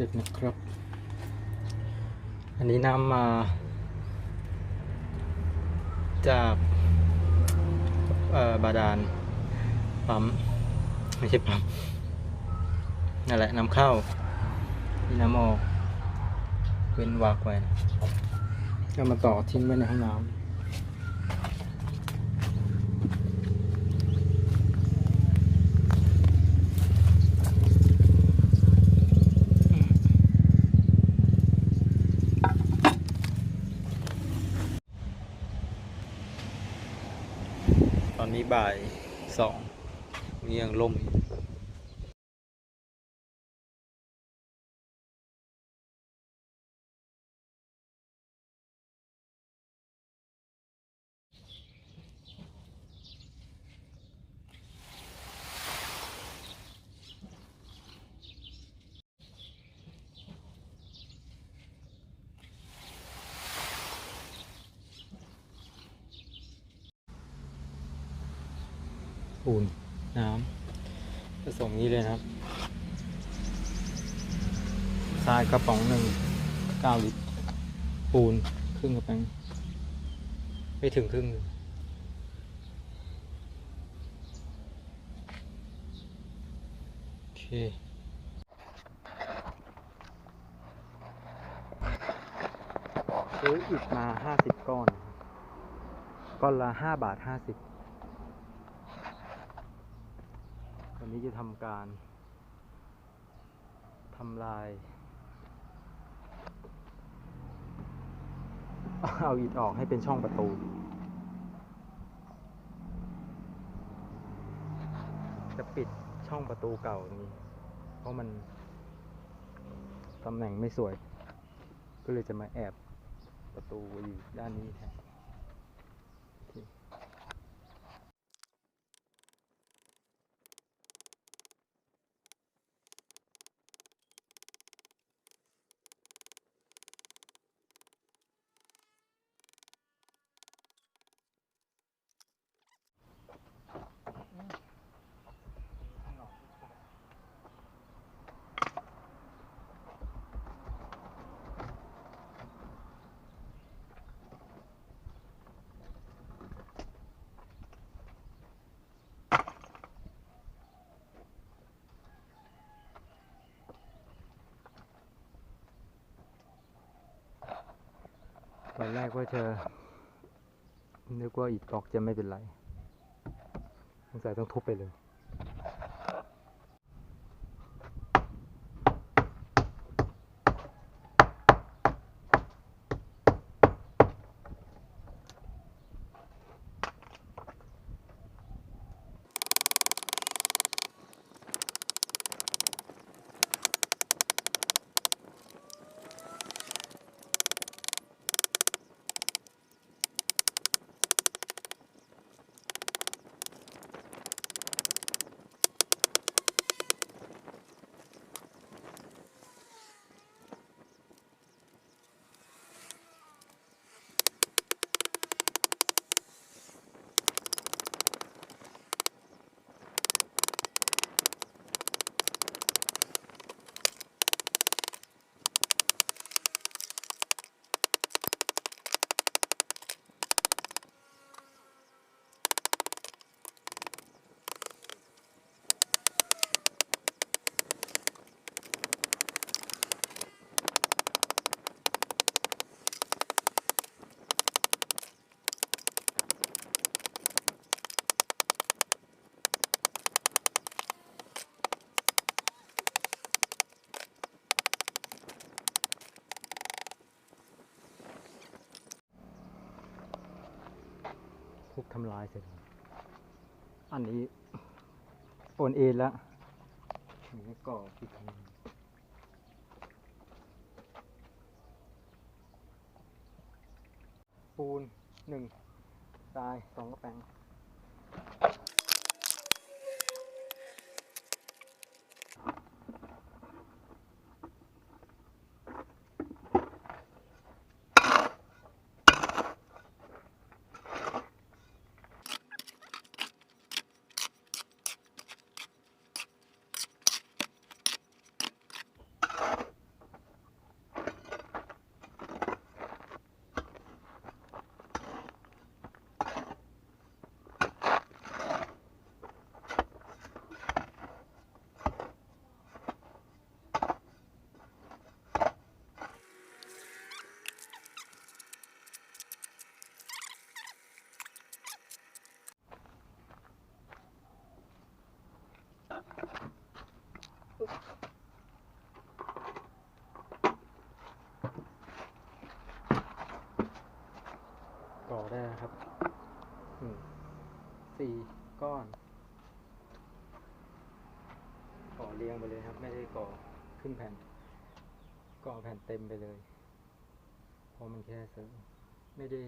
ร็จนะครับ อันนี้น้ำมา จากบาดาลปั๊มไม่ใช่ปั๊มนั่นแหละน้ำเข้านี่น้ำออกเว้นวากไว้นะก็มาต่อทิ้งไว้ในห้องน้ำ นนี้บ่ายสองนี่ยังลมอยู่ ปูนน้ำผสมนี้เลยนะครับทรายกระป๋องหนึ่งเก้าลิตร ปูนครึ่งกระป๋องไม่ถึงครึ่งโอเคซื้ออิฐมาห้าสิบก้อน ก้อนละห้าบาทห้าสิบ วันนี้จะทำการทำลาย เอาอิฐออกให้เป็นช่องประตู จะปิดช่องประตูเก่านี้ เพราะมันตำแหน่งไม่สวย ก็เลยจะมาแอบประตูไว้อยู่ด้านนี้แทน อนแรกว่าจะนึกว่าอิฐบล็อกจะไม่เป็นไรสงสัยต้องทุบไปเลย ทุบทำลายเสร็จอันนี้โอนเอ็นแล้วนี่ก่ออีกทีหนึ่งปูนหนึ่งทรายสองกระแปง สี่ก้อน ก่อเรียงไปเลยครับ ไม่ได้ก่อขึ้นแผ่น ก่อแผ่นเต็มไปเลย เพราะมันแค่เสริมไม่ได้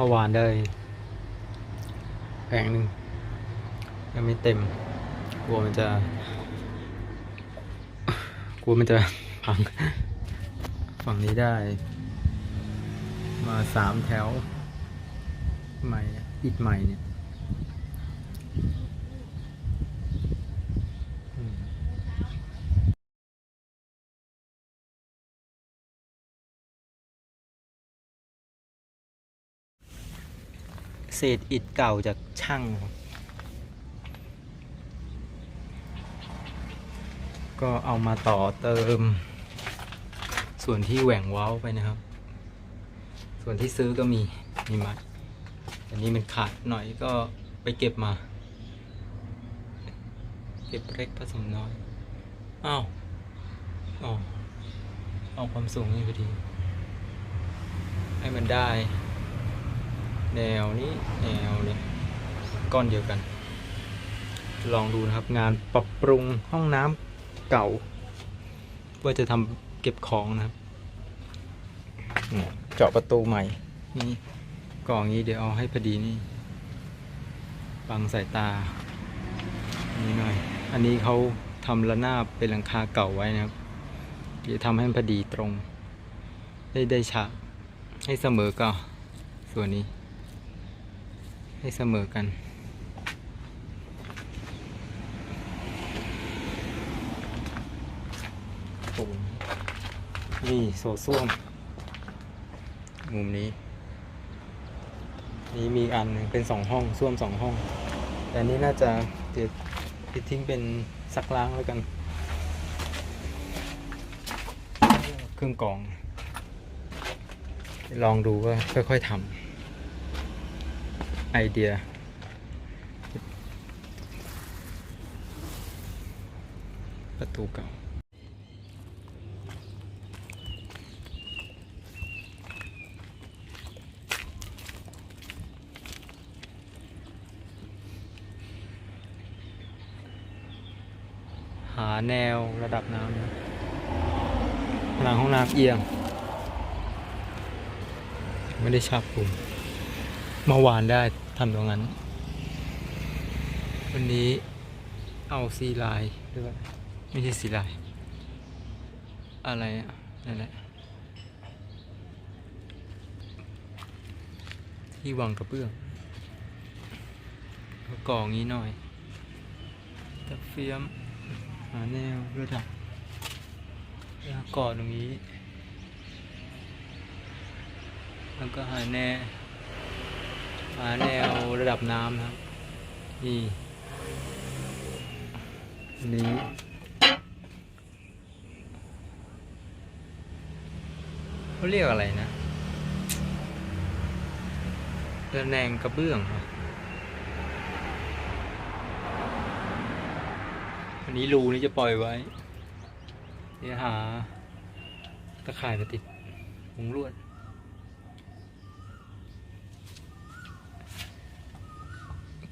มื่อวานได้แผงหนึ่งยังไม่เต็ม กลัวมันจะ กลัวมันจะพัง ฝั่งนี้ได้ มาสามแถว ใหม่อิดใหม่เนี่ย เศษอิฐเก่าจากช่างครับก็เอามาต่อเติม ส่วนที่แหว่งเว้าไปนะครับ ส่วนที่ซื้อก็มีมีมัดอันนี้มันขาดหน่อยก็ไปเก็บมา เก็บเล็กผสมน้อยอ้าวอ๋อเอาความสูงนี่พอดี ให้มันได้ แนวนี้แนวนี้ก้อนเดียวกัน ลองดูนะครับงานปรับปรุงห้องน้ำเก่า ว่าจะทำเก็บของนะครับเจาะประตูใหม่นี่กล่องนี้เดี๋ยวเอาให้พอดีนี่บังสายตานนี้หน่อย อันนี้เขาทำระนาบเป็นหลังคาเก่าไว้นะครับเดี๋ยวทำให้มันพอดีตรง ได้ได้ฉากให้เสมอกับส่วนนี้ ให้เสมอกันปูนนี่โซส้วมมุมนี้ นี่มีอันหนึ่งเป็นสองห้องส้วมสองห้อง แต่นี้น่าจะเดี๋ยวติดทิ้งเป็นซักล้างแล้วกัน เครื่องกรอง ลองดูว่าค่อยๆทำ ไอเดีย ประตูเก่า หาแนวระดับน้ำนะผนังห้องน้ำเอียง ไม่ได้ชับปุ่ม เมื่อวานได้ทำตรงนั้น วันนี้เอาซีลน์หรือว่าไม่ใช่ซีลน์อะไรอะนั่นแหละที่วางกระเบื้องก็กองนี้หน่อยตะเฟียมหาแนวระดับแล้วก่อตรงนี้ แล้วก็หาแนว หาแนวระดับน้ำนะครับ นี่นี้เขาเรียกอะไรนะระแนงกระเบื้องเหรออันนี้รูนี่จะปล่อยไว้ เดี๋ยวหาตะข่ายมาติดมุงลวด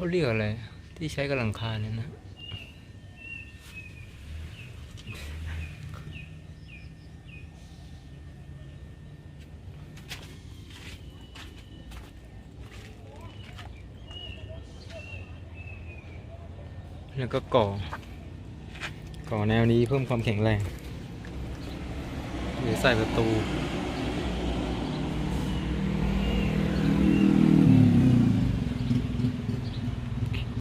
เขาเรียกอะไร ที่ใช้กับหลังคาเนี่ยนะแล้วก็ก่อ ก่อแนวนี้เพิ่มความแข็งแรงเดี๋ยวใส่ประตู